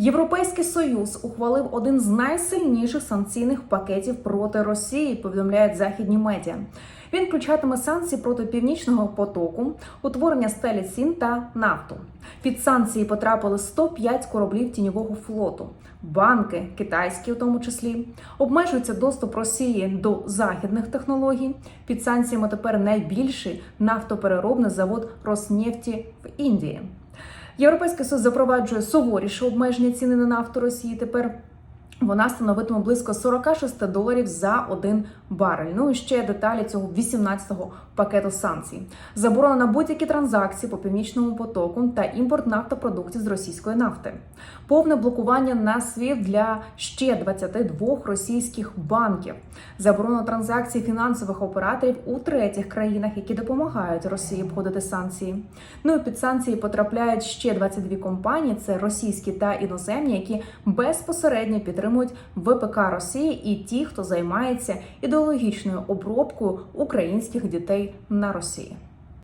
Європейський союз ухвалив один з найсильніших санкційних пакетів проти Росії. Повідомляють західні медіа. Він включатиме санкції проти північного потоку, утворення стелі цін та нафту. Під санкції потрапили 105 кораблів тіньового флоту, банки, китайські, у тому числі, обмежується доступ Росії до західних технологій. Під санкціями тепер найбільший нафтопереробний завод Роснефті в Індії. Європейський Союз запроваджує суворіше обмеження ціни на нафту Росії. Тепер вона становитиме близько 46 доларів за один барель. Ну і ще деталі цього 18-го пакету санкцій. Заборона на будь-які транзакції по північному потоку та імпорт нафтопродуктів з російської нафти. Повне блокування на СВІФТ для ще 22 російських банків. Заборона транзакцій фінансових операторів у третіх країнах, які допомагають Росії обходити санкції. Ну і під санкції потрапляють ще 22 компанії: це російські та іноземні, які безпосередньо підтримують ВПК Росії і ті, хто займається ідеологічною обробкою українських дітей на Росії.